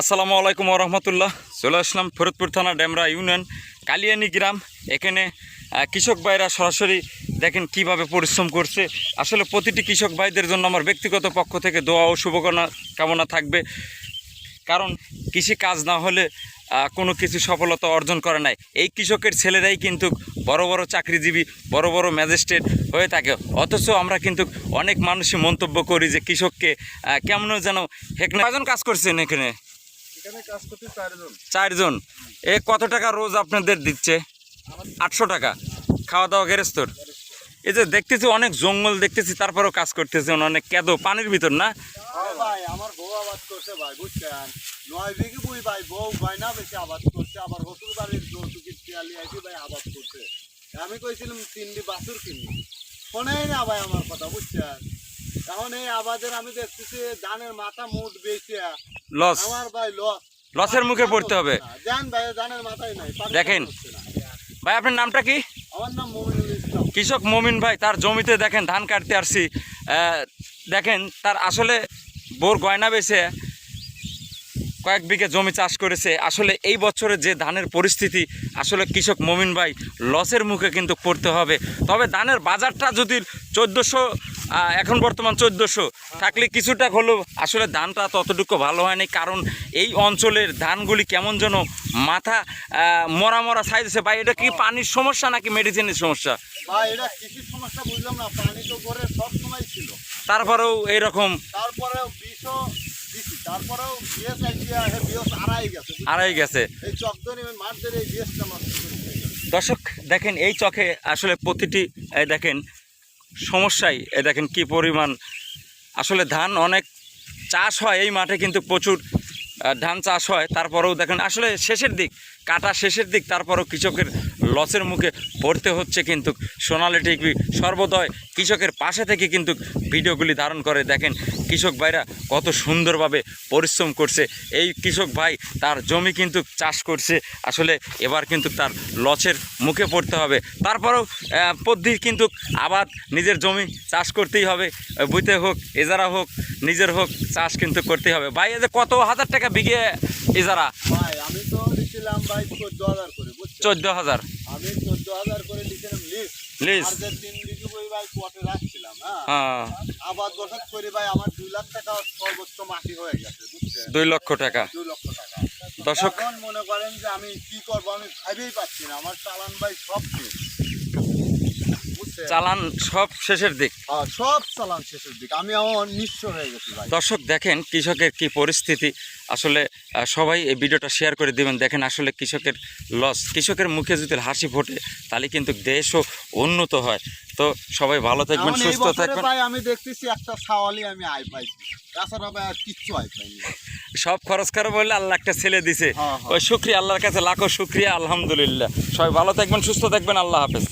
আসসালামু আলাইকুম রহমতুল্লাহ। চলে আসলাম ফরিদপুর থানা ডেমরা ইউনিয়ন, কালিয়ানি গ্রাম। এখানে কৃষক ভাইরা সরাসরি দেখেন কীভাবে পরিশ্রম করছে। আসলে প্রতিটি কৃষক ভাইদের জন্য আমার ব্যক্তিগত পক্ষ থেকে দোয়া ও শুভকামনা কামনা থাকবে। কারণ কৃষি কাজ না হলে কোনো কিছু সফলতা অর্জন করে নাই। এই কৃষকের ছেলেরাই কিন্তু বড় বড় চাকরিজীবী বড় বড় ম্যাজিস্ট্রেট হয়ে থাকে। অথচ আমরা কিন্তু অনেক মানুষই মন্তব্য করি যে কৃষককে কেমন যেন হেকনে কজন কাজ করছেন এখানে? চারজন। এ কত টাকা রোজ আপনাদের দিচ্ছে? আটশো টাকা। খাওয়া দাওয়া গেরেস্তর। এই যে দেখতেছি অনেক জঙ্গল দেখতেছি তারপরেও কাজ করতেছেন অনেক কেদো পানির ভিতর না আরে ভাই আমার বউ আবাদ করছে ভাই বুঝছেন? নয় বিঘি বুই ভাই বউ ভাই না বেশি আবাদ করছে আবার হসুর বাড়ির যৌতুকির পিয়ালি আইসি ভাই আবাদ করছে। আমি কইছিলাম তিনটি বাছুর কিনবি। শোনেই না ভাই আমার কথা বুঝছেন? এখন এই আবাদের আমি দেখতেছি ধানের মাথা মুঠ বেশি লস আমার ভাই লস লসের মুখে পড়তে হবে। দেন ভাই ধানের মাথায় নাই দেখেন। ভাই আপনার নামটা কি? আমার নাম মমিনুল ইসলাম। কৃষক মমিন ভাই তার জমিতে দেখেন ধান কাটতে আসছি। দেখেন তার আসলে বোর গয়না বেছে কয়েক বিঘে জমি চাষ করেছে। আসলে এই বছরের যে ধানের পরিস্থিতি আসলে কৃষক মমিন ভাই লসের মুখে কিন্তু পড়তে হবে। তবে ধানের বাজারটা যদি চোদ্দোশো এখন বর্তমান চোদ্দোশো থাকলে কিছুটা হলেও আসলে ধানটা ততটুকু ভালো হয়নি। কারণ এই অঞ্চলের ধানগুলি কেমন যেন মাথা মরা মরা সাইজেছে ভাই এটা কি পানির সমস্যা নাকি মেডিসিনের সমস্যা? ভাই এটা কৃষির সমস্যা বুঝলাম না পানি তো করে সব সময় ছিল। তারপরেও এইরকম তারপরেও তারপরেও বিএস আইডিয়া বিএস আড়াই গেছে আড়াই গেছে। এই চকদনি মাঠদের এই বিএসটা নষ্ট করে দর্শক দেখেন এই চকে আসলে প্রতিটি এই দেখেন সমস্যাই এই দেখেন কি পরিমাণ। আসলে ধান অনেক চাষ হয় এই মাঠে কিন্তু প্রচুর ধান চাষ হয়। তারপরেও দেখেন আসলে শেষের দিক কাটা শেষের দিক তারপরেও কৃষকের লসের মুখে পড়তে হচ্ছে কিন্তু সোনালি টিভি সর্বদয় কৃষকের পাশে থেকে কিন্তু ভিডিওগুলি ধারণ করে। দেখেন কৃষক ভাইরা কত সুন্দরভাবে পরিশ্রম করছে। এই কৃষক ভাই তার জমি কিন্তু চাষ করছে। আসলে এবার কিন্তু তার লসের মুখে পড়তে হবে। তারপরেও পদ্ধতি কিন্তু আবাদ নিজের জমি চাষ করতেই হবে। বুঝতে হোক এজারা হোক নিজের হোক চাষ কিন্তু করতেই হবে। ভাই এদের কত হাজার টাকা বিঘে এজারা? ভাই আমি তো দিছিলাম ভাই চোদ্দ হাজার করে চোদ্দ হাজার। আমি চোদ্দ হাজার করে দিছিলাম লিস্ট আর যে তিন লিখি বই ভাই রাখছিলাম হ্যাঁ? আবার দশক করে ভাই আমার দুই লাখ টাকা সর্বোচ্চ মাটি হয়ে গেছে বুঝছেন? দুই লক্ষ টাকা। দুই লক্ষ টাকা। দর্শক মনে করেন যে আমি কি করব আমি ভাবেই পাচ্ছি না। আমার চালান ভাই সব শেষ। বুঝছেন চালান সব শেষের দিক। হ্যাঁ, সব চালান শেষের দিকে। আমি নিঃস্ব হয়ে গেছি ভাই। দর্শক দেখেন কৃষকের কি পরিস্থিতি। আসলে সবাই এই ভিডিওটা শেয়ার করে দিবেন। দেখেন আসলে কৃষকের লস কৃষকের মুখে যদি হাসি ফোটে তাহলে কিন্তু দেশও উন্নত হয়। তো সবাই ভালো থাকবেন সুস্থ থাকবেন। ভাই আমি দেখতেছি একটা সাওয়ালি আমি আয় পাইছি। তাছাড়া ভাই আর কিচ্ছু আয় পাইনি। সব খরচ করে বললে আল্লাহ একটা ছেলে দিছে। হ্যাঁ, হ্যাঁ। ওই শুক্রিয়া আল্লাহর কাছে লাখো শুক্রিয়া আলহামদুলিল্লাহ। সবাই ভালো থাকবেন সুস্থ থাকবেন আল্লাহ হাফেজ।